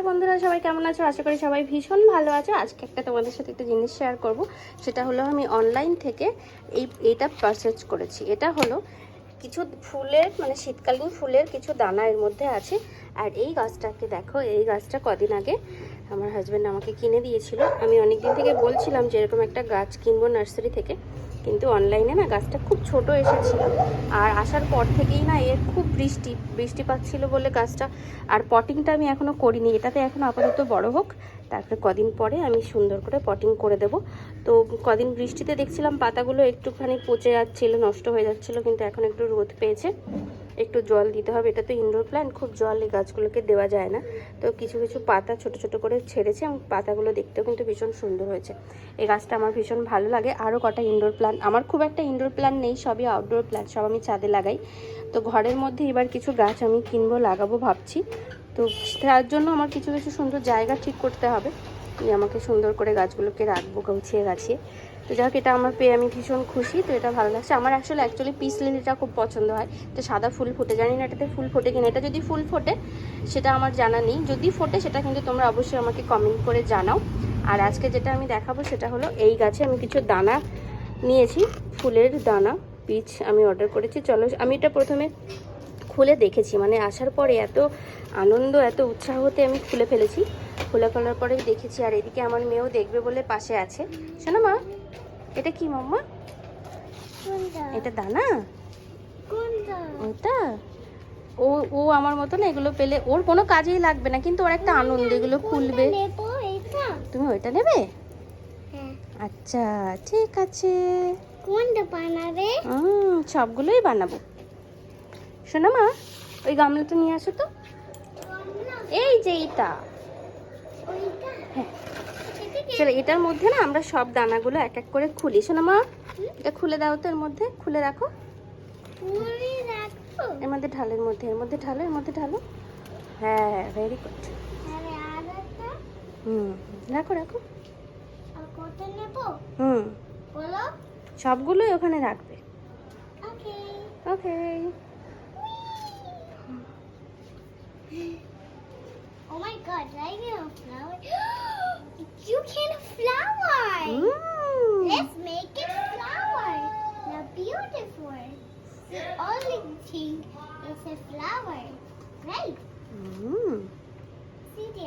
নমস্কার বন্ধুরা, সবাই কেমন আছো? আশা করি সবাই ভীষণ ভালো আছো। আজকে একটা তোমাদের সাথে একটা জিনিস শেয়ার করব। সেটা হলো আমি অনলাইন থেকে এই, এটা পারচেজ করেছি। এটা হলো কিছু ফুলের মানে শীতকালীন ফুলের কিছু দানা এর মধ্যে আছে। আর এই গাছটাকে দেখো, এই গাছটা কদিন আগে আমার হাজব্যান্ড আমাকে কিনে দিয়েছিল। আমি অনেক দিন থেকে বলছিলাম যে এরকম একটা গাছ কিনবো নার্সারি থেকে। কিন্তু অনলাইনে না গাছটা খুব ছোট এসেছিল। আর আসার পর থেকেই না এর খুব বৃষ্টি বৃষ্টি পাচ্ছিল বলে গাছটা। আর পটিংটা আমি এখনও করিনি, এটাতে এখন আপাতত বড় হোক। তারপরে কদিন পরে আমি সুন্দর করে পটিং করে দেব। তো কদিন বৃষ্টিতে দেখছিলাম পাতাগুলো একটুখানি পচে যাচ্ছিল, নষ্ট হয়ে যাচ্ছিল, কিন্তু এখন একটু রোদ পেয়েছে। একটু জল দিতে হবে। এটা তো ইনডোর প্ল্যান্ট খুব জল এই গাছগুলোকে দেওয়া যায় না। তো কিছু কিছু পাতা ছোট ছোট করে ছেড়েছে এবং পাতাগুলো দেখতেও কিন্তু ভীষণ সুন্দর হয়েছে। এই গাছটা আমার ভীষণ ভালো লাগে। আরও কটা ইনডোর প্ল্যান্ট আমার খুব একটা ইনডোর প্ল্যান্ট নেই, সবই আউটডোর প্ল্যান্ট সব আমি ছাদে লাগাই। তো ঘরের মধ্যে এবার কিছু গাছ আমি কিনবো, লাগাবো ভাবছি। তো তার জন্য আমার কিছু কিছু সুন্দর জায়গা ঠিক করতে হবে। যে আমাকে সুন্দর করে গাছগুলোকে রাখব, গুছিয়ে গাছিয়ে। তো যাই হোক, এটা আমার পেয়ে আমি ভীষণ খুশি, তো এটা ভালো লাগছে। আমার আসলে অ্যাকচুয়ালি পিস লিলিটা খুব পছন্দ হয়। তো সাদা ফুল ফুটে, জানি না এটাতে ফুল ফোটে কিনা। এটা যদি ফুল ফোটে, সেটা আমার জানা নেই। যদি ফোটে, সেটা কিন্তু তোমরা অবশ্যই আমাকে কমেন্ট করে জানাও। আর আজকে যেটা আমি দেখাবো, সেটা হলো এই গাছে আমি কিছু দানা নিয়েছি। ফুলের দানা পিচ আমি অর্ডার করেছি। চলো, আমি এটা প্রথমে খুলে দেখেছি। মানে আসার পরে এত আনন্দ, এত উৎসাহতে আমি খুলে ফেলেছি। খুলে ফেলার পরেই দেখেছি আর এদিকে আমার মেয়েও দেখবে বলে পাশে আছে। শোনো মা এটা কি মাম্মা এটা দানা? ওটা? ও ও আমার মতো না এগুলো পেলে ওর কোনো কাজেই লাগবে না কিন্তু ওর একটা আনন্দ এগুলো খুলবে। তুমি ওইটা নেবে? আচ্ছা ঠিক আছে। কোনটা বানাবে? হুম সবগুলোই বানাবো। শোনো মা ওই গামলাটা নিয়ে আসো তো। এই যে এইটা হ্যাঁ? চলো এটার মধ্যে না আমরা সব দানাগুলো এক এক করে খুলি। শোনো মা এটা খুলে দাও তো এর মধ্যে খুলে রাখো। এর মধ্যে ঢালো এর মধ্যে এর মধ্যে ঢালো এর মধ্যে ঢালো। হ্যাঁ ভেরি গুড আর একটা? হুম রাখো রাখো। হুম। সবগুলোই ওখানে রাখবে। ওকে ওকে get a flower. you can flower. Let's make it flower. Now beautiful. The only thing is a flower. Right? Mm. Hmm